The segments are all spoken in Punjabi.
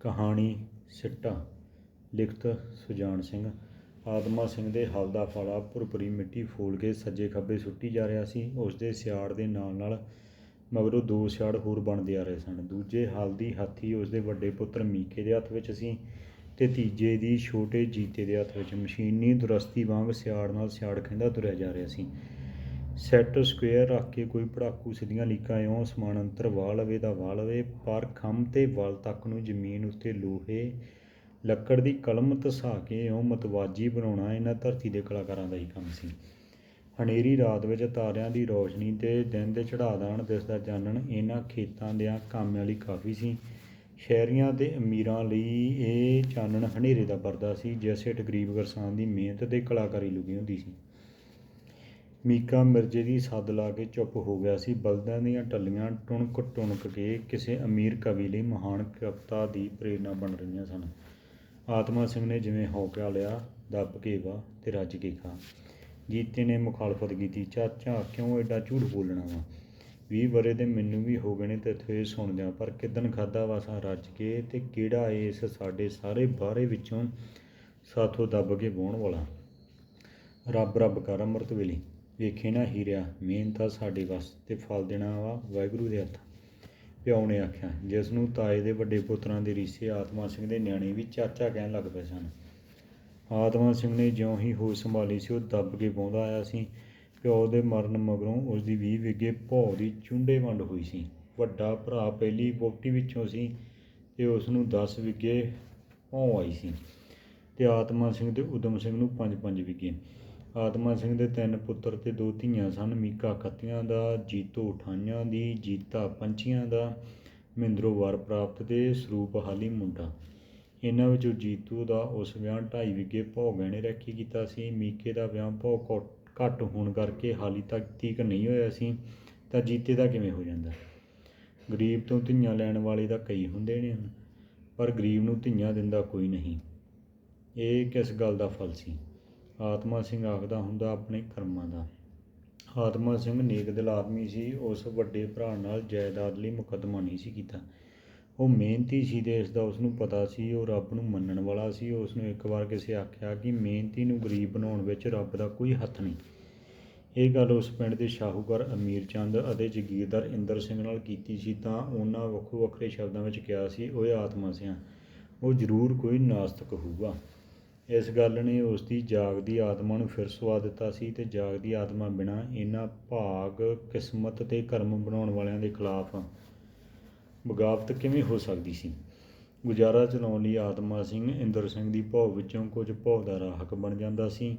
ਕਹਾਣੀ ਸਿੱਟਾ, ਲਿਖਤ ਸੁਜਾਨ ਸਿੰਘ। ਆਤਮਾ ਸਿੰਘ ਦੇ ਹਲ ਦਾ ਫਾਲਾ ਭੁਰਭੁਰੀ ਮਿੱਟੀ ਫੋਲ ਕੇ ਸੱਜੇ ਖੱਬੇ ਸੁੱਟੀ ਜਾ ਰਿਹਾ ਸੀ। ਉਸ ਦੇ ਸਿਆੜ ਦੇ ਨਾਲ ਨਾਲ ਮਗਰੋਂ ਦੋ ਸਿਆੜ ਹੋਰ ਬਣਦੇ ਆ ਰਹੇ ਸਨ। ਦੂਜੇ ਹਲ ਦੀ ਹਾਥੀ ਉਸ ਦੇ ਵੱਡੇ ਪੁੱਤਰ ਮੀਕੇ ਦੇ ਹੱਥ ਵਿੱਚ ਸੀ ਤੇ ਤੀਜੇ ਦੀ ਛੋਟੇ ਜੀਤੇ ਦੇ ਹੱਥ ਵਿੱਚ। ਮਸ਼ੀਨੀ ਦੁਰਸਤੀ ਵਾਂਗ ਸਿਆੜ ਨਾਲ ਸਿਆੜ ਖਿੰਦਾ ਤੁਰਿਆ ਜਾ ਰਿਹਾ ਸੀ। ਸੈੱਟ ਸਕੁਅਰ ਰੱਖ ਕੇ ਕੋਈ ਪੜਾਕੂ ਸਿੱਧੀਆਂ ਲੀਕਾਂ, ਇਉਂ ਸਮਾਨ ਅੰਤਰ ਵਾਹ ਲਵੇ ਦਾ ਵਾਹ ਲਵੇ, ਪਰ ਖੰਮ ਤੇ ਵਲ ਤੱਕ ਨੂੰ ਜ਼ਮੀਨ ਉੱਤੇ ਲੋਹੇ, ਲੱਕੜ ਦੀ ਕਲਮ ਧਸਾ ਕੇ ਇਉਂ ਮਤਵਾਜੀ ਬਣਾਉਣਾ ਇਹਨਾਂ ਧਰਤੀ ਦੇ ਕਲਾਕਾਰਾਂ ਦਾ ਹੀ ਕੰਮ ਸੀ। ਹਨੇਰੀ ਰਾਤ ਵਿੱਚ ਤਾਰਿਆਂ ਦੀ ਰੌਸ਼ਨੀ ਤੇ ਦਿਨ ਦੇ ਚੜ੍ਹਾਦਾਨ ਦਿਸਦਾ ਚਾਨਣ ਇਹਨਾਂ ਖੇਤਾਂ ਦਿਆਂ ਕਾਮਿਆਂ ਲਈ ਕਾਫੀ ਸੀ। ਸ਼ਹਿਰੀਆਂ ਤੇ ਅਮੀਰਾਂ ਲਈ ਇਹ ਚਾਨਣ ਹਨੇਰੇ ਦਾ ਪਰਦਾ ਸੀ, ਜਿਸ ਹੇਠ ਗਰੀਬ ਕਿਸਾਨ ਦੀ ਮਿਹਨਤ ਤੇ ਕਲਾਕਾਰੀ ਲੁਕੀ ਹੁੰਦੀ ਸੀ। ਮੀਕਾ ਮਿਰਜ਼ੇ ਦੀ ਸੱਦ ਲਾ ਕੇ ਚੁੱਪ ਹੋ ਗਿਆ ਸੀ। ਬਲਦਾਂ ਦੀਆਂ ਟੱਲੀਆਂ ਟੁਣਕ ਟੁਣਕ ਕੇ ਕਿਸੇ ਅਮੀਰ ਕਵੀ ਲਈ ਮਹਾਨ ਕਵਿਤਾ ਦੀ ਪ੍ਰੇਰਨਾ ਬਣ ਰਹੀਆਂ ਸਨ। ਆਤਮਾ ਸਿੰਘ ਨੇ ਜਿਵੇਂ ਹੌਕਿਆ ਲਿਆ ਦੱਬ ਕੇ ਵਾ ਤੇ ਰੱਜ ਕੇ ਖਾ। ਜੀਤੇ ਨੇ ਮੁਖਾਲਫਤ ਕੀਤੀ, ਚਾਚਾ, ਕਿਉਂ ਐਡਾ ਝੂਠ ਬੋਲਣਾ ਵਾ? ਵੀਹ ਵਰੇ ਦੇ ਮੈਨੂੰ ਵੀ ਹੋ ਗਏ ਨੇ ਤੇ ਇੱਥੇ ਸੁਣਦਿਆਂ ਪਰ ਕਿਦਨ ਖਾਦਾ ਵਾਸਾਂ ਰੱਜ ਕੇ ਤੇ ਕਿਹੜਾ ਇਸ ਸਾਡੇ ਸਾਰੇ ਬਾਹਰੇ ਵਿੱਚੋਂ ਸਾਥੋਂ ਦੱਬ ਕੇ ਵਾਹੁਣ ਵਾਲਾ? ਰੱਬ ਰੱਬ ਕਰ, ਅੰਮ੍ਰਿਤ ਵੇਲੇ। ਵੇਖੇ ਨਾ ਹੀਰਿਆ ਮਿਹਨਤ ਆ ਸਾਡੇ ਵੱਸ ਤੇ ਫਲ ਦੇਣਾ ਵਾ, ਵਾਹਿਗੁਰੂ ਦੇ ਹੱਥ। ਪਿਓ ਨੇ ਆਖਿਆ ਜਿਸ ਨੂੰ ਤਾਏ ਦੇ ਵੱਡੇ ਪੁੱਤਰਾਂ ਦੇ ਰੀਸੇ ਆਤਮਾ ਸਿੰਘ ਦੇ ਨਿਆਣੇ ਵੀ ਚਾਚਾ ਕਹਿਣ ਲੱਗ ਪਏ ਸਨ। ਆਤਮਾ ਸਿੰਘ ਨੇ ਜਿਉਂ ਹੀ ਹੋਸ਼ ਸੰਭਾਲੀ ਸੀ, ਉਹ ਦੱਬ ਕੇ ਬੌਂਦਾ ਆਇਆ ਸੀ। ਪਿਓ ਦੇ ਮਰਨ ਮਗਰੋਂ ਉਸ ਦੀ 20 ਵਿਗੇ ਭੌ ਦੀ ਚੁੰਡੇ ਵੰਡ ਹੋਈ ਸੀ। ਵੱਡਾ ਭਰਾ ਪਹਿਲੀ ਵੋਟੀ ਵਿੱਚੋਂ ਸੀ ਤੇ ਉਸ ਨੂੰ 10 ਵਿਗੇ ਭੌ ਆਈ ਸੀ ਤੇ ਆਤਮਾ ਸਿੰਘ ਤੇ ਉਦਮ ਸਿੰਘ ਨੂੰ 5-5 ਵਿਗੇ। ਆਤਮਾ ਸਿੰਘ ਦੇ ਤਿੰਨ ਪੁੱਤਰ ਤੇ ਦੋ ਧੀਆਂ ਸਨ। ਮੀਕਾ ਖੱਤੀਆਂ ਦਾ, ਜੀਤੋ ਠਾਈਆਂ ਦੀ, ਜੀਤਾ ਪੰਛੀਆਂ ਦਾ, ਮਹਿੰਦਰੋ ਵਾਰ ਪ੍ਰਾਪਤ ਤੇ ਸਰੂਪ ਹਾਲੀ ਮੁੰਡਾ। ਇਹਨਾਂ ਵਿੱਚੋਂ ਜੀਤੂ ਦਾ ਉਸ ਵਿਆਹ ਢਾਈ ਵਿਗੇ ਭੋਗ ਗਹਿਣੇ ਰੱਖੀ ਕੀਤਾ ਸੀ। ਮੀਕੇ ਦਾ ਵਿਆਹ ਭੋਗ ਘੱਟ ਹੋਣ ਕਰਕੇ ਹਾਲੀ ਤੱਕ ਤੀਕ ਨਹੀਂ ਹੋਇਆ ਸੀ, ਤਾਂ ਜੀਤੇ ਦਾ ਕਿਵੇਂ ਹੋ ਜਾਂਦਾ? ਗਰੀਬ ਤੋਂ ਧੀਆਂ ਲੈਣ ਵਾਲੇ ਦਾ ਕਈ ਹੁੰਦੇ ਨੇ ਪਰ ਗਰੀਬ ਨੂੰ ਧੀਆਂ ਦਿੰਦਾ ਕੋਈ ਨਹੀਂ। ਇਹ ਕਿਸ ਗੱਲ ਦਾ ਫਲ ਸੀ? ਆਤਮਾ ਸਿੰਘ ਆਖਦਾ ਹੁੰਦਾ ਆਪਣੇ ਕਰਮਾਂ ਦਾ। ਆਤਮਾ ਸਿੰਘ ਨੇਕ ਦਿਲ ਆਦਮੀ ਸੀ, ਉਸ ਵੱਡੇ ਭਰਾ ਨਾਲ ਜਾਇਦਾਦ ਲਈ ਮੁਕੱਦਮਾ ਨਹੀਂ ਸੀ ਕੀਤਾ। ਉਹ ਮਿਹਨਤੀ ਸੀ ਤੇ ਇਸ ਦਾ ਉਸ ਨੂੰ ਪਤਾ ਸੀ, ਉਹ ਰੱਬ ਨੂੰ ਮੰਨਣ ਵਾਲਾ ਸੀ। ਉਸ ਨੂੰ ਇੱਕ ਵਾਰ ਕਿਸੇ ਆਖਿਆ ਕਿ ਮਿਹਨਤੀ ਨੂੰ ਗਰੀਬ ਬਣਾਉਣ ਵਿੱਚ ਰੱਬ ਦਾ ਕੋਈ ਹੱਥ ਨਹੀਂ। ਇਹ ਗੱਲ ਉਸ ਪਿੰਡ ਦੇ ਸ਼ਾਹੂਕਾਰ ਅਮੀਰ ਚੰਦ ਅਤੇ ਜਗੀਰਦਾਰ ਇੰਦਰ ਸਿੰਘ ਨਾਲ ਕੀਤੀ ਸੀ ਤਾਂ ਉਹਨਾਂ ਵੱਖੋ ਵੱਖਰੇ ਸ਼ਬਦਾਂ ਵਿੱਚ ਕਿਹਾ ਸੀ, ਓਏ ਆਤਮਾ ਸਿਆ, ਉਹ ਜ਼ਰੂਰ ਕੋਈ ਨਾਸਤਕ ਹੋਊਗਾ। ਇਸ ਗੱਲ ਨੇ ਉਸ ਦੀ ਜਾਗਦੀ ਆਤਮਾ ਨੂੰ ਫਿਰ ਸੁਆ ਦਿੱਤਾ ਸੀ ਤੇ ਜਾਗਦੀ ਆਤਮਾ ਬਿਨਾ ਇਹਨਾਂ ਭਾਗ, ਕਿਸਮਤ ਤੇ ਕਰਮ ਬਣਾਉਣ ਵਾਲਿਆਂ ਦੇ ਖਿਲਾਫ ਬਗਾਵਤ ਕਿਵੇਂ ਹੋ ਸਕਦੀ ਸੀ? ਗੁਜ਼ਾਰਾ ਚਲਾਉਣ ਲਈ ਆਤਮਾ ਸਿੰਘ ਇੰਦਰ ਸਿੰਘ ਦੀ ਭੌ ਵਿੱਚੋਂ ਕੁਝ ਭੌ ਦਾ ਰਾਹਕ ਬਣ ਜਾਂਦਾ ਸੀ,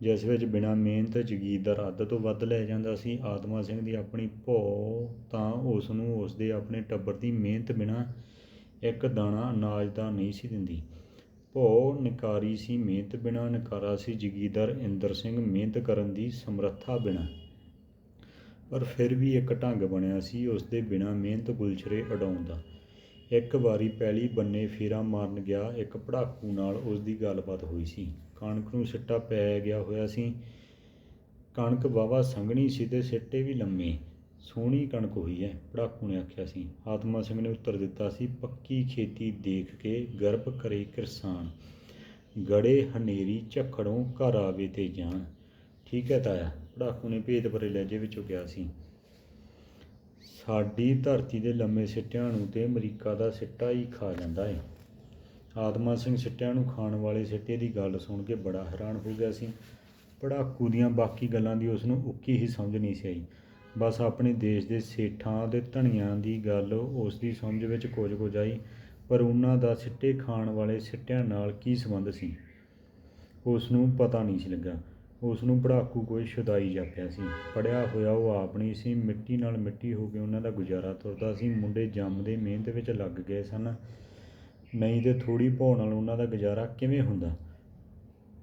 ਜਿਸ ਵਿੱਚ ਬਿਨਾ ਮਿਹਨਤ, ਜਗੀਰ ਦਾ ਰੱਦ ਤੋਂ ਵੱਧ ਲੈ ਜਾਂਦਾ ਸੀ। ਆਤਮਾ ਸਿੰਘ ਦੀ ਆਪਣੀ ਭੌ ਤਾਂ ਉਸ ਨੂੰ ਉਸ ਦੇ ਆਪਣੇ ਟੱਬਰ ਦੀ ਮਿਹਨਤ ਬਿਨਾ ਇੱਕ ਦਾਣਾ, ਅਨਾਜ ਦਾ ਨਹੀਂ ਸੀ ਦਿੰਦੀ। ਭੋ ਨਕਾਰੀ ਸੀ ਮਿਹਨਤ ਬਿਨਾ, ਨਕਾਰਾ ਸੀ ਜਗੀਰਦਾਰ ਇੰਦਰ ਸਿੰਘ ਮਿਹਨਤ ਕਰਨ ਦੀ ਸਮਰੱਥਾ ਬਿਨਾ। ਪਰ ਫਿਰ ਵੀ ਇੱਕ ਢੰਗ ਬਣਿਆ ਸੀ ਉਸ ਦੇ ਬਿਨਾ ਮਿਹਨਤ ਗੁਲਛਰੇ ਉਡਾਉਣ ਦਾ। ਇੱਕ ਵਾਰੀ ਪਹਿਲੀ ਬੰਨੇ ਫੇਰਾ ਮਾਰਨ ਗਿਆ, ਇੱਕ ਪੜਾਕੂ ਨਾਲ ਉਸ ਦੀ ਗੱਲਬਾਤ ਹੋਈ ਸੀ। ਕਣਕ ਨੂੰ ਸਿੱਟਾ ਪੈ ਗਿਆ ਹੋਇਆ ਸੀ। ਕਣਕ ਵਾਵਾ ਸੰਘਣੀ ਸੀ ਤੇ ਸਿੱਟੇ ਵੀ ਲੰਮੇ। ਸੋਹਣੀ ਕਣਕ ਹੋਈ ਹੈ ਪੜਾਕੂ ਨੇ ਆਖਿਆ ਸੀ। ਆਤਮਾ ਸਿੰਘ ਨੇ ਉੱਤਰ ਦਿੱਤਾ ਸੀ, ਪੱਕੀ ਖੇਤੀ ਦੇਖ ਕੇ ਗਰਭ ਕਰੇ ਕਿਰਸਾਨ। ਗੜੇ ਹਨੇਰੀ ਝਖੜੋਂ ਘਰ ਆਵੇ ਤੇ ਜਾਣ ਠੀਕ ਹੈ ਤਾਇਆ, ਪੜਾਕੂ ਨੇ ਭੇਦ ਭਰੇ ਲਹਿਜੇ ਵਿੱਚੋਂ ਕਿਹਾ ਸੀ। ਸਾਡੀ ਧਰਤੀ ਦੇ ਲੰਮੇ ਸਿੱਟਿਆਂ ਨੂੰ ਤੇ ਅਮਰੀਕਾ ਦਾ ਸਿੱਟਾ ਹੀ ਖਾ ਜਾਂਦਾ ਹੈ ਆਤਮਾ ਸਿੰਘ ਸਿੱਟਿਆਂ ਨੂੰ ਖਾਣ ਵਾਲੇ ਸਿੱਟੇ ਦੀ ਗੱਲ ਸੁਣ ਕੇ ਬੜਾ ਹੈਰਾਨ ਹੋ ਗਿਆ ਸੀ। ਪੜਾਕੂ ਦੀਆਂ ਬਾਕੀ ਗੱਲਾਂ ਦੀ ਉਸ ਨੂੰ ਉੱਕੀ ਹੀ ਸਮਝ ਨਹੀਂ ਸੀ ਆਈ। ਬਸ ਆਪਣੇ ਦੇਸ਼ ਦੇ ਸੇਠਾਂ ਤੇ ਧਣੀਆਂ ਦੀ ਗੱਲ ਉਸ ਦੀ ਸਮਝ ਵਿੱਚ ਕੁਝ ਕੁਝ ਆਈ ਪਰ ਉਹਨਾਂ ਦਾ ਸਿੱਟੇ ਖਾਣ ਵਾਲੇ ਸਿੱਟਿਆਂ ਨਾਲ ਕੀ ਸੰਬੰਧ ਸੀ? ਉਸ ਨੂੰ ਪਤਾ ਨਹੀਂ ਸੀ ਲੱਗਾ। ਉਸ ਨੂੰ ਪੜਾਕੂ ਕੋਈ ਸ਼ੁਦਾਈ ਜਾਪਿਆ ਸੀ। ਪੜਿਆ ਹੋਇਆ ਉਹ ਆਪ ਨਹੀਂ ਸੀ। ਮਿੱਟੀ ਨਾਲ ਮਿੱਟੀ ਹੋ ਕੇ ਉਹਨਾਂ ਦਾ ਗੁਜ਼ਾਰਾ ਤੁਰਦਾ ਸੀ। ਮੁੰਡੇ ਜੰਮਦੇ ਮਿਹਨਤ ਵਿੱਚ ਲੱਗ ਗਏ ਸਨ। ਨਹੀਂ ਤੇ ਥੋੜੀ ਭੌ ਨਾਲ ਉਹਨਾਂ ਦਾ ਗੁਜ਼ਾਰਾ ਕਿਵੇਂ ਹੁੰਦਾ?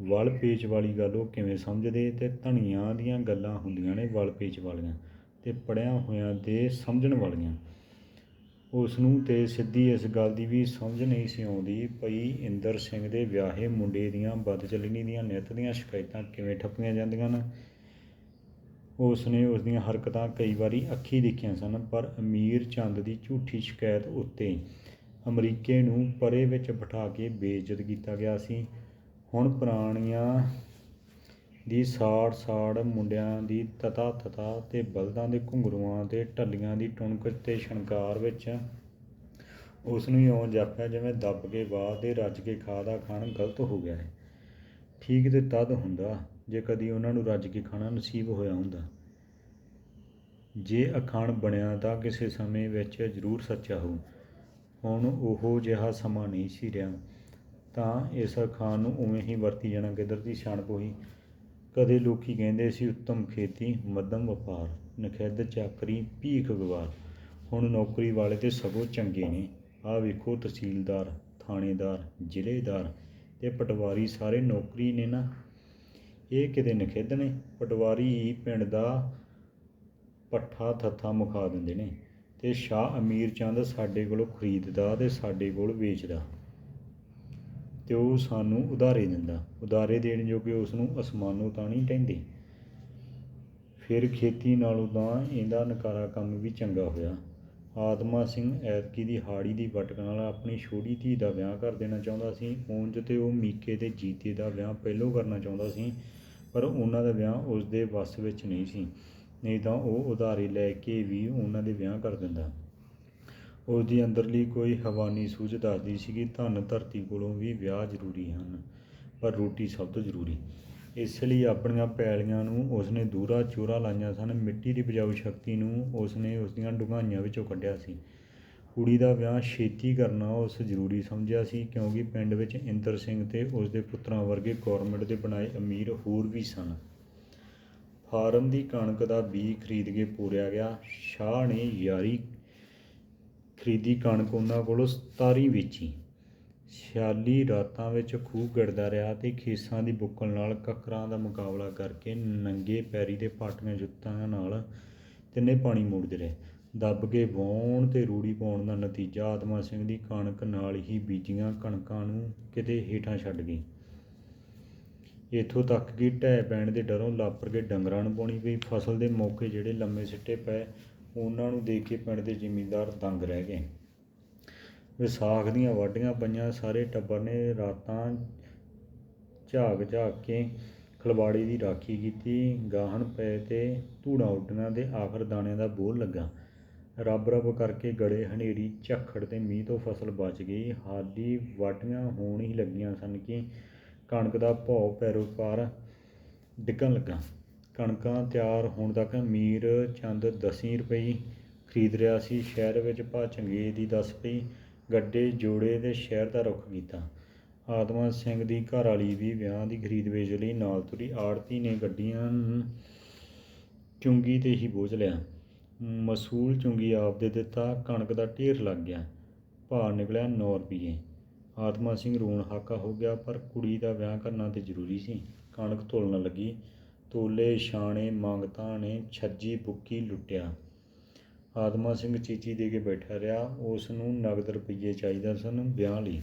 ਵਲ ਪੇਚ ਵਾਲੀ ਗੱਲ ਉਹ ਕਿਵੇਂ ਸਮਝਦੇ? ਤੇ ਧਣੀਆਂ ਦੀਆਂ ਗੱਲਾਂ ਹੁੰਦੀਆਂ ਨੇ ਵਲ ਪੇਚ ਵਾਲੀਆਂ। ਤੇ ਪੜਿਆ ਹੋਇਆਂ ਦੇ ਸਮਝਣ ਵਾਲੀਆਂ। ਉਸ ਨੂੰ ਤੇ ਸਿੱਧੀ ਇਸ ਗੱਲ ਦੀ ਵੀ ਸਮਝ ਨਹੀਂ ਸੀ ਆਉਂਦੀ ਪਈ ਇੰਦਰ ਸਿੰਘ ਦੇ ਵਿਆਹੇ ਮੁੰਡੇ ਦੀਆਂ ਬਦਚਲਣੀ ਦੀਆਂ ਨਿੱਤ ਦੀਆਂ ਸ਼ਿਕਾਇਤਾਂ ਕਿਵੇਂ ਠੱਪੀਆਂ ਜਾਂਦੀਆਂ ਨੇ। ਉਸ ਨੇ ਉਸ ਦੀਆਂ ਹਰਕਤਾਂ ਕਈ ਵਾਰੀ ਅੱਖੀ ਦੇਖੀਆਂ ਸਨ, ਪਰ ਅਮੀਰ ਚੰਦ ਦੀ ਝੂਠੀ ਸ਼ਿਕਾਇਤ ਉੱਤੇ ਅਮਰੀਕੇ ਨੂੰ ਪਰੇ ਵਿੱਚ ਬਿਠਾ ਕੇ ਬੇਇੱਜ਼ਤ ਕੀਤਾ ਗਿਆ ਸੀ। ਹੁਣ ਪੁਰਾਣੀਆਂ ਦੀ ਸਾੜ ਸਾੜ ਮੁੰਡਿਆਂ ਦੀ ਤਤਾ ਤਤਾ ਤੇ ਬਲਦਾਂ ਦੇ ਘੁੰਗਰੂਆਂ ਤੇ ਢੱਲੀਆਂ ਦੀ ਟੁਣਕ ਤੇ ਸ਼ਣਕਾਰ ਵਿੱਚ ਉਸ ਨੂੰ ਇਉਂ ਜਾਪਿਆ ਜਿਵੇਂ ਦੱਬ ਕੇ ਬਾਅਦ ਦੇ ਰੱਜ ਕੇ ਖਾ ਦਾ ਖਾਣ ਗਲਤ ਹੋ ਗਿਆ ਹੈ। ਠੀਕ ਤੇ ਤਦ ਹੁੰਦਾ ਜੇ ਕਦੀ ਉਹਨਾਂ ਨੂੰ ਰੱਜ ਕੇ ਖਾਣਾ ਨਸੀਬ ਹੋਇਆ ਹੁੰਦਾ। ਜੇ ਅਖਾਣ ਬਣਿਆ ਤਾਂ ਕਿਸੇ ਸਮੇਂ ਵਿੱਚ ਜ਼ਰੂਰ ਸੱਚਾ ਹੋ ਹੁਣ ਉਹ ਜਿਹਾ ਸਮਾਂ ਨਹੀਂ ਸੀ ਰਿਹਾ ਤਾਂ ਇਸ ਅਖਾਣ ਨੂੰ ਉਵੇਂ ਹੀ ਵਰਤੀ ਜਾਣਾ ਕਿੱਧਰ ਦੀ ਛਾਣਪ ਹੋਈ ਕਦੇ ਲੋਕੀ ਕਹਿੰਦੇ ਸੀ, ਉੱਤਮ ਖੇਤੀ, ਮੱਧਮ ਵਪਾਰ, ਨਖਿੱਧ ਚਾਕਰੀ, ਭੀਖ ਗਵਾਰ। ਹੁਣ ਨੌਕਰੀ ਵਾਲੇ ਤੇ ਸਗੋਂ ਚੰਗੇ ਨੇ। ਆਹ ਵੇਖੋ, ਤਹਿਸੀਲਦਾਰ, ਥਾਣੇਦਾਰ, ਜ਼ਿਲ੍ਹੇਦਾਰ ਤੇ ਪਟਵਾਰੀ ਸਾਰੇ ਨੌਕਰੀ ਨੇ ਨਾ। ਇਹ ਕਿਤੇ ਨਖਿੱਧ ਨੇ? ਪਟਵਾਰੀ ਹੀ ਪਿੰਡ ਦਾ ਪੱਠਾ ਥੱਥਾ ਮੁਖਾ ਦਿੰਦੇ ਨੇ ਤੇ ਸ਼ਾਹ ਅਮੀਰ ਚੰਦ ਸਾਡੇ ਕੋਲੋਂ ਖਰੀਦਦਾ ਤੇ ਸਾਡੇ ਕੋਲ ਵੇਚਦਾ। ਤੇ ਉਹ ਸਾਨੂੰ ਉਧਾਰੇ ਦਿੰਦਾ। ਉਧਾਰੇ ਦੇਣ ਜੋਗੇ ਉਸ ਨੂੰ ਅਸਮਾਨੋਂ ਤਾਂ ਨਹੀਂ ਕਹਿੰਦੇ ਫਿਰ ਖੇਤੀ ਨਾਲੋਂ ਤਾਂ ਇਹਦਾ ਨਕਾਰਾ ਕੰਮ ਵੀ ਚੰਗਾ ਹੋਇਆ। ਆਤਮਾ ਸਿੰਘ ਐਤਕੀ ਦੀ ਹਾੜੀ ਦੀ ਵਟਕ ਨਾਲ ਆਪਣੀ ਛੋਟੀ ਧੀ ਦਾ ਵਿਆਹ ਕਰ ਦੇਣਾ ਚਾਹੁੰਦਾ ਸੀ। ਉਂਝ ਤੇ ਉਹ ਮੀਕੇ ਤੇ ਜੀਤੇ ਦਾ ਵਿਆਹ ਪਹਿਲੋਂ ਕਰਨਾ ਚਾਹੁੰਦਾ ਸੀ, ਪਰ ਉਹਨਾਂ ਦਾ ਵਿਆਹ ਉਸ ਦੇ ਵੱਸ ਵਿੱਚ ਨਹੀਂ ਸੀ। ਨਹੀਂ ਤਾਂ ਉਹ ਉਧਾਰੇ ਲੈ ਕੇ ਵੀ ਉਹਨਾਂ ਦੇ ਵਿਆਹ ਕਰ ਦਿੰਦਾ। ਉਸ ਦੀ ਅੰਦਰਲੀ ਕੋਈ ਹਵਾਨੀ ਸੂਝ ਦੱਸਦੀ ਸੀ ਕਿ ਧਨ ਧਰਤੀ ਕੋਲੋਂ ਵੀ ਵਿਆਹ ਜ਼ਰੂਰੀ ਹਨ, ਪਰ ਰੋਟੀ ਸਭ ਤੋਂ ਜ਼ਰੂਰੀ। ਇਸ ਲਈ ਆਪਣੀਆਂ ਪੈਲੀਆਂ ਨੂੰ ਉਸਨੇ ਦੂਰਾ ਚੋਰਾ ਲਾਈਆਂ ਸਨ। ਮਿੱਟੀ ਦੀ ਉਪਜਾਊ ਸ਼ਕਤੀ ਨੂੰ ਉਸਨੇ ਉਸ ਦੀਆਂ ਡੁੰਘਾਈਆਂ ਵਿੱਚੋਂ ਕੱਢਿਆ ਸੀ। ਕੁੜੀ ਦਾ ਵਿਆਹ ਛੇਤੀ ਕਰਨਾ ਉਸ ਜ਼ਰੂਰੀ ਸਮਝਿਆ ਸੀ, ਕਿਉਂਕਿ ਪਿੰਡ ਵਿੱਚ ਇੰਦਰ ਸਿੰਘ ਤੇ ਉਸ ਦੇ ਪੁੱਤਰਾਂ ਵਰਗੇ ਗੌਰਮੈਂਟ ਦੇ ਬਣਾਏ ਅਮੀਰ ਹੋਰ ਵੀ ਸਨ। ਫਾਰਮ ਦੀ ਕਣਕ ਦਾ ਬੀਜ ਖਰੀਦ ਕੇ ਪੂਰਿਆ ਗਿਆ। ਸ਼ਾਹ ਨੇ ਯਾਰੀ ਖਰੀਦੀ ਕਣਕ ਉਹਨਾਂ ਕੋਲੋਂ 17 ਵੇਚੀ। ਛਿਆਲੀ ਰਾਤਾਂ ਵਿੱਚ ਖੂਹ ਗੜਦਾ ਰਿਹਾ ਤੇ ਖੇਸਾਂ ਦੀ ਬੁੱਕਲ ਨਾਲ ਕੱਕਰਾਂ ਦਾ ਮੁਕਾਬਲਾ ਕਰਕੇ ਨੰਗੇ ਪੈਰੀ ਦੇ ਪਾਟੀਆਂ ਜੁੱਤਾਂ ਨਾਲ ਤਿੰਨੇ ਪਾਣੀ ਮੋੜਦੇ ਰਹੇ। ਦੱਬ ਕੇ ਵਾਹੁਣ ਤੇ ਰੂੜੀ ਪਾਉਣ ਦਾ ਨਤੀਜਾ ਆਤਮਾ ਸਿੰਘ ਦੀ ਕਣਕ ਨਾਲ ਹੀ ਬੀਜੀਆਂ ਕਣਕਾਂ ਨੂੰ ਕਿਤੇ ਹੇਠਾਂ ਛੱਡ ਗਈ। ਇੱਥੋਂ ਤੱਕ ਕਿ ਢਹਿ ਪੈਣ ਦੇ ਡਰੋਂ ਲਾਪਰ ਕੇ ਡੰਗਰਾਂ ਨੂੰ ਪਾਉਣੀ ਪਈ। ਫਸਲ ਦੇ ਮੌਕੇ ਜਿਹੜੇ ਲੰਮੇ ਸਿੱਟੇ ਪਏ ਉਹਨਾਂ ਨੂੰ ਦੇਖ ਕੇ ਪਿੰਡ ਦੇ ਜ਼ਿਮੀਂਦਾਰ ਦੰਗ ਰਹਿ ਗਏ। ਵਿਸਾਖ ਦੀਆਂ ਵਾਢੀਆਂ ਪਈਆਂ, ਸਾਰੇ ਟੱਬਰ ਨੇ ਰਾਤਾਂ ਝਾਕ ਝਾਕ ਕੇ ਖਲਵਾੜੀ ਦੀ ਰਾਖੀ ਕੀਤੀ। ਗਾਹਣ ਪਏ ਤੇ ਧੂੜਾਂ ਉੱਡੀਆਂ ਤੇ ਆਖਰ ਦਾਣਿਆਂ ਦਾ ਬੋਲ ਲੱਗਾ। ਰੱਬ ਰੱਬ ਕਰਕੇ ਗੜੇ ਹਨੇਰੀ, ਝੱਖੜ ਤੇ ਮੀਂਹ ਤੋਂ ਫਸਲ ਬਚ ਗਈ। ਹਾਲੀ ਵਾਢੀਆਂ ਹੋਣ ਹੀ ਲੱਗੀਆਂ ਸਨ ਕਿ ਕਣਕ ਦਾ ਭਾਅ ਪੈਰੋਂ ਪਾਰ ਡਿੱਗਣ ਲੱਗਾ। ਕਣਕਾਂ ਤਿਆਰ ਹੋਣ ਤੱਕ ਮੀਰ ਚੰਦ 10 ਰੁਪਏ ਖਰੀਦ ਰਿਹਾ ਸੀ। ਸ਼ਹਿਰ ਵਿੱਚ ਭਾ ਚੰਗੇ ਦੀ 10 ਪਈ ਗੱਡੇ, ਜੋੜੇ ਤੇ ਸ਼ਹਿਰ ਦਾ ਰੁਖ ਕੀਤਾ। ਆਤਮਾ ਸਿੰਘ ਦੀ ਘਰ ਵਾਲੀ ਵੀ ਵਿਆਹ ਦੀ ਖਰੀਦ ਵੇਚ ਲਈ, ਨਾਲ ਤੁਰੀ ਆੜਤੀ ਨੇ ਗੱਡੀਆਂ ਚੁੰਗੀ ਤੇ ਹੀ ਬੋਝ ਲਿਆ। ਮਸੂਲ ਚੁੰਗੀ ਆਪ ਦੇ ਦਿੱਤਾ, ਕਣਕ ਦਾ ਢੇਰ ਲੱਗ ਗਿਆ, ਭਾਅ ਨਿਕਲਿਆ 9 ਰੁਪਏ ਆਤਮਾ ਸਿੰਘ ਰੋਣ ਹਾਕਾ ਹੋ ਗਿਆ, ਪਰ ਕੁੜੀ ਦਾ ਵਿਆਹ ਕਰਨਾ ਤੇ ਜ਼ਰੂਰੀ ਸੀ। ਕਣਕ ਤੋਲਣ ਲੱਗੀ ਤੋਲੇ ਛਾਣੇ ਮੰਗਤਾ ਨੇ ਛੱਜੀ ਬੁੱਕੀ ਲੁੱਟਿਆ। ਆਤਮਾ ਸਿੰਘ ਚੀਚੀ ਦੇ ਕੇ ਬੈਠਾ ਰਿਹਾ। ਉਸ ਨੂੰ ਨਗਦ ਰੁਪਈਏ ਚਾਹੀਦਾ ਸਨ ਵਿਆਹ ਲਈ।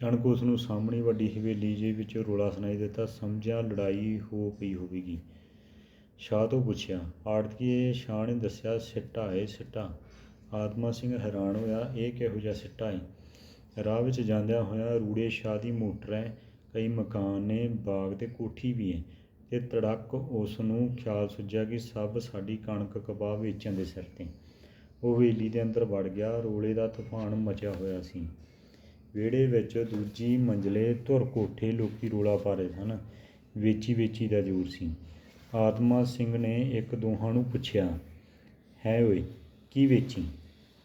ਚਣਕ ਉਸ ਨੂੰ ਸਾਹਮਣੇ ਵੱਡੀ ਹਵੇਲੀ ਜੇ ਵਿੱਚ ਰੋਲਾ ਸੁਣਾਈ ਦਿੱਤਾ। ਸਮਝਿਆ ਲੜਾਈ ਹੋ ਪਈ ਹੋਵੇਗੀ। ਸ਼ਾਹ ਤੋਂ ਪੁੱਛਿਆ ਆੜਤੀਏ ਸ਼ਾਹ ਨੇ ਦੱਸਿਆ ਸਿੱਟਾ ਹੈ ਸਿੱਟਾ? ਆਤਮਾ ਸਿੰਘ ਹੈਰਾਨ ਹੋਇਆ, ਇਹ ਕਿਹੋ ਜਿਹਾ ਸਿੱਟਾ ਹੈ ਰਾਹ ਵਿੱਚ ਜਾਂਦਿਆਂ ਹੋਇਆ ਰੂੜੇ ਸ਼ਾਹ ਦੀ ਮੋਟਰ ਹੈ। ਕਈ ਮਕਾਨ ਨੇ, ਬਾਗ ਤੇ ਕੋਠੀ ਵੀ ਹੈ। ਤੇ ਤੜਕ ਉਸ ਨੂੰ ਖਿਆਲ ਸੁੱਜਿਆ ਕਿ ਸਭ ਸਾਡੀ ਕਣਕ ਕਬਾਬ ਵੇਚਣ ਦੇ ਸਿਰ ਤੇ। ਉਹ ਹਵੇਲੀ ਦੇ ਅੰਦਰ ਵੜ ਗਿਆ। ਰੋਲੇ ਦਾ ਤੂਫਾਨ ਮਚਿਆ ਹੋਇਆ ਸੀ। ਵਿਹੜੇ ਵਿੱਚ ਦੂਜੀ ਮੰਜ਼ਲੇ ਧੁਰ ਕੋਠੇ ਲੋਕੀ ਰੋਲਾ ਪਾ ਰਹੇ ਸਨ। ਵੇਚੀ ਵੇਚੀ ਦਾ ਜ਼ੋਰ ਸੀ। ਆਤਮਾ ਸਿੰਘ ਨੇ ਇੱਕ ਦੋਹਾਂ ਨੂੰ ਪੁੱਛਿਆ, ਹੈ ਓਏ, ਕੀ ਵੇਚੀ?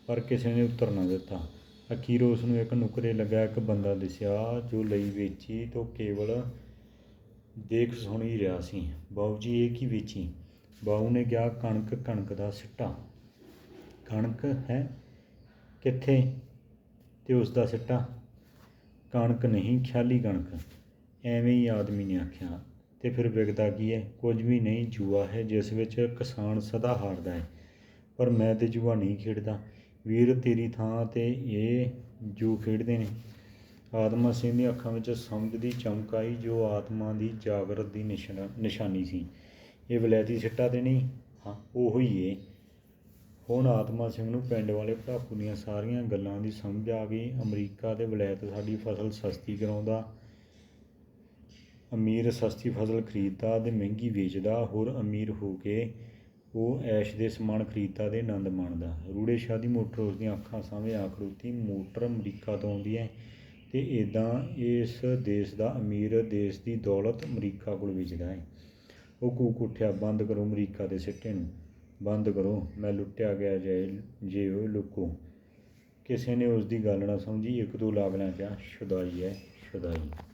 ਪਰ ਕਿਸੇ ਨੇ ਉੱਤਰ ਨਾ ਦਿੱਤਾ। ਅਖੀਰ ਉਸ ਨੂੰ ਇੱਕ ਨੁਕਰੇ ਲੱਗਾ ਇੱਕ ਬੰਦਾ ਦਿਸਿਆ ਜੋ ਲਈ ਵੇਚੀ ਤੋਂ ਕੇਵਲ ਦੇਖ ਸੁਣ ਹੀ ਰਿਹਾ ਸੀ। ਬਾਊ ਜੀ, ਇਹ ਕੀ ਵੇਚੀ? ਬਾਊ ਨੇ ਕਿਹਾ, ਕਣਕ ਕਣਕ ਦਾ ਸਿੱਟਾ। ਕਣਕ ਹੈ? ਕਿੱਥੇ? ਤੇ ਉਸ ਦਾ ਸਿੱਟਾ। ਕਣਕ ਨਹੀਂ, ਖਿਆਲੀ ਕਣਕ। ਐਵੇਂ ਹੀ ਆਦਮੀ ਨੇ ਆਖਿਆ। ਤੇ ਫਿਰ ਵਿਕਦਾ ਕੀ ਹੈ? ਕੁਝ ਵੀ ਨਹੀਂ, ਜੂਆ ਹੈ, ਜਿਸ ਵਿੱਚ ਕਿਸਾਨ ਸਦਾ ਹਾਰਦਾ ਹੈ। ਪਰ ਮੈਂ ਤੇ ਜੂਆ ਨਹੀਂ ਖੇਡਦਾ। ਵੀਰ, ਤੇਰੀ ਥਾਂ ਤੇ ਇਹ ਜੂ ਖੇਡਦੇ ਨੇ। ਆਤਮਾ ਸਿੰਘ ਦੀਆਂ ਅੱਖਾਂ ਵਿੱਚ ਸਮਝ ਦੀ ਚਮਕ ਆਈ, ਜੋ ਆਤਮਾ ਦੀ ਜਾਗਰਤ ਦੀ ਨਿਸ਼ਾਨ- ਨਿਸ਼ਾਨੀ ਸੀ। ਇਹ ਵਲੈਤੀ ਸਿੱਟਾ ਤੇ ਨਹੀਂ, ਹਾਂ, ਉਹੋ ਹੀ ਏ। ਹੁਣ ਆਤਮਾ ਸਿੰਘ ਨੂੰ ਪਿੰਡ ਵਾਲੇ ਭੜਾਕੂ ਦੀਆਂ ਸਾਰੀਆਂ ਗੱਲਾਂ ਦੀ ਸਮਝ ਆ ਗਈ। ਅਮਰੀਕਾ ਤੇ ਵਲੈਤ ਸਾਡੀ ਫਸਲ ਸਸਤੀ ਕਰਾਉਂਦਾ, ਅਮੀਰ ਸਸਤੀ ਫਸਲ ਖਰੀਦਦਾ ਤੇ ਮਹਿੰਗੀ ਵੇਚਦਾ। ਹੋਰ ਅਮੀਰ ਹੋ ਕੇ ਉਹ ਐਸ਼ ਦੇ ਸਮਾਨ ਖਰੀਦਦਾ ਤੇ ਆਨੰਦ ਮਾਣਦਾ। ਰੂੜੇ ਸ਼ਾਹ ਦੀ ਮੋਟਰ ਉਸ ਦੀਆਂ ਅੱਖਾਂ ਸਾਹਮਣੇ ਆ ਖੜੋਤੀ ਮੋਟਰ ਅਮਰੀਕਾ ਤੋਂ ਆਉਂਦੀ ਹੈ ਤੇ ਇਦਾਂ ਇਸ ਦੇਸ਼ ਦਾ ਅਮੀਰ ਦੇਸ਼ ਦੀ ਦੌਲਤ ਅਮਰੀਕਾ ਕੋਲ ਵੇਚਦਾ ਹੈ। ਉਹ ਕੂਕ ਉੱਠਿਆ, ਬੰਦ ਕਰੋ ਅਮਰੀਕਾ ਦੇ ਸਿੱਟੇ ਨੂੰ। ਬੰਦ ਕਰੋ, ਮੈਂ ਲੁੱਟਿਆ ਗਿਆ ਜੇ ਜੇ ਉਹ ਲੁਕੋ। ਕਿਸੇ ਨੇ ਉਸ ਦੀ ਗੱਲ ਨਾ ਸਮਝੀ, ਇੱਕ ਦੋ ਲਾਗਣਾ ਕਿਹਾ ਸ਼ੁਦਾਈ ਹੈ, ਸ਼ੁਦਾਈ।